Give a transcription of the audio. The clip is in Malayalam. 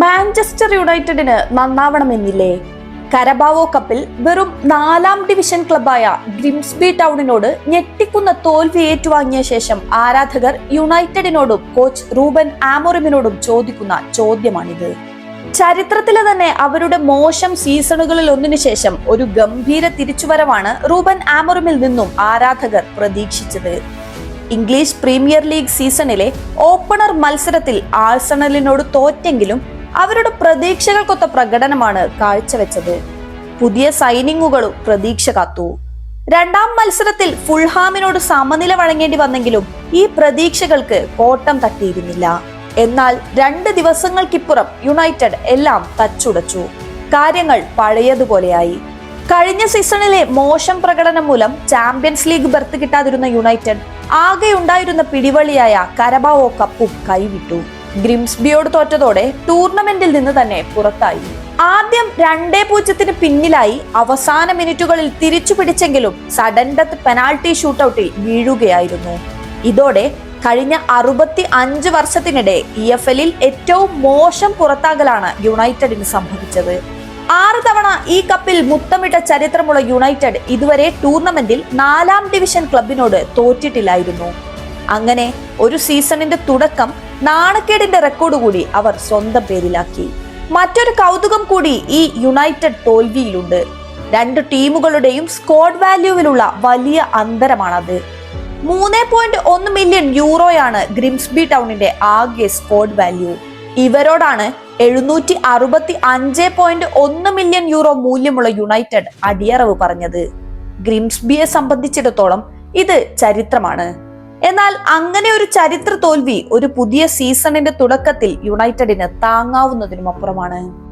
മാഞ്ചസ്റ്റർ യുണൈറ്റഡിന് നന്നാവണമെന്നില്ലേ? കരബാവോ കപ്പിൽ വെറും നാലാം ഡിവിഷൻ ക്ലബായ ഗ്രിംസ്ബി ടൗണിനോട് ഞെട്ടിക്കുന്ന തോൽവി ഏറ്റുവാങ്ങിയ ശേഷം ആരാധകർ യുണൈറ്റഡിനോടും കോച്ച് റൂബൻ ആമോറിമിനോടും ചോദിക്കുന്ന ചോദ്യമാണിത്. ചരിത്രത്തിലെ തന്നെ അവരുടെ മോശം സീസണുകളിൽ ഒന്നിനു ശേഷം ഒരു ഗംഭീര തിരിച്ചുവരവാണ് റൂബൻ ആമറുമിൽ നിന്നും ആരാധകർ പ്രതീക്ഷിച്ചത്. ഇംഗ്ലീഷ് പ്രീമിയർ ലീഗ് സീസണിലെ ഓപ്പണർ മത്സരത്തിൽ ആഴ്സണലിനോട് തോറ്റെങ്കിലും അവരുടെ പ്രതീക്ഷകൾക്കൊത്ത പ്രകടനമാണ് കാഴ്ചവെച്ചത്. പുതിയ സൈനിങ്ങുകളും പ്രതീക്ഷ കാത്തു. രണ്ടാം മത്സരത്തിൽ ഫുൾഹാമിനോട് സമനില വഴങ്ങേണ്ടി വന്നെങ്കിലും ഈ പ്രതീക്ഷകൾക്ക് കോട്ടം തട്ടിയിരുന്നില്ല. എന്നാൽ രണ്ട് ദിവസങ്ങൾക്കിപ്പുറം യുണൈറ്റഡ് എല്ലാം തച്ചുടച്ചു. കാര്യങ്ങൾ പഴയതുപോലെയായി. കഴിഞ്ഞ സീസണിലെ മോശം പ്രകടനം മൂലം ചാമ്പ്യൻസ് ലീഗ് ബർത്ത് കിട്ടാതിരുന്ന യുണൈറ്റഡ് ആകെ ഉണ്ടായിരുന്ന പിടിവളിയായ കരബാവോ കപ്പും കൈവിട്ടു. ഗ്രിംസ്ബിയോട് തോറ്റതോടെ ടൂർണമെന്റിൽ നിന്ന് തന്നെ പുറത്തായി. ആദ്യം രണ്ടേ പൂജ്യത്തിന് പിന്നിലായി അവസാന മിനിറ്റുകളിൽ തിരിച്ചു പിടിച്ചെങ്കിലും സഡൻ ഡെത്ത് പെനാൾട്ടി ഷൂട്ടൌട്ടിൽ വീഴുകയായിരുന്നു. ഇതോടെ കഴിഞ്ഞ അറുപത്തി അഞ്ച് വർഷത്തിനിടെ ഇ എഫ് എല്ലിൽ ഏറ്റവും മോശം പുറത്താകലാണ് യുണൈറ്റഡിന് സംഭവിച്ചത്. ആറ് തവണ ഈ കപ്പിൽ മുത്തമിട്ട ചരിത്രമുള്ള യുണൈറ്റഡ് ഇതുവരെ ടൂർണമെന്റിൽ നാലാം ഡിവിഷൻ ക്ലബിനോട് തോറ്റിട്ടില്ലായിരുന്നു. അങ്ങനെ ഒരു സീസണിന്റെ തുടക്കം നാണക്കേടിന്റെ റെക്കോർഡ് കൂടി അവർ സ്വന്തം പേരിലാക്കി. മറ്റൊരു കൗതുകം കൂടി ഈ യുണൈറ്റഡ് തോൽവിയിലുണ്ട്. രണ്ട് ടീമുകളുടെയും സ്കോഡ് വാല്യൂവിലുള്ള വലിയ അന്തരമാണത്. മൂന്ന് പോയിന്റ് ഒന്ന് മില്യൺ യൂറോയാണ് ഗ്രിംസ്ബി ടൗണിന്റെ ആകെ സ്കോഡ് വാല്യൂ ഇവരോടാണ് എഴുന്നൂറ്റി അറുപത്തി അഞ്ച് പോയിന്റ് ഒന്ന് മില്യൺ യൂറോ മൂല്യമുള്ള യുണൈറ്റഡ് അടിയറവ് പറഞ്ഞത്. ഗ്രിംസ്ബിയെ സംബന്ധിച്ചിടത്തോളം ഇത് ചരിത്രമാണ്. എന്നാൽ അങ്ങനെ ഒരു ചരിത്ര തോൽവി ഒരു പുതിയ സീസണിന്റെ തുടക്കത്തിൽ യുണൈറ്റഡിന് താങ്ങാവുന്നതിനും അപ്പുറമാണ്.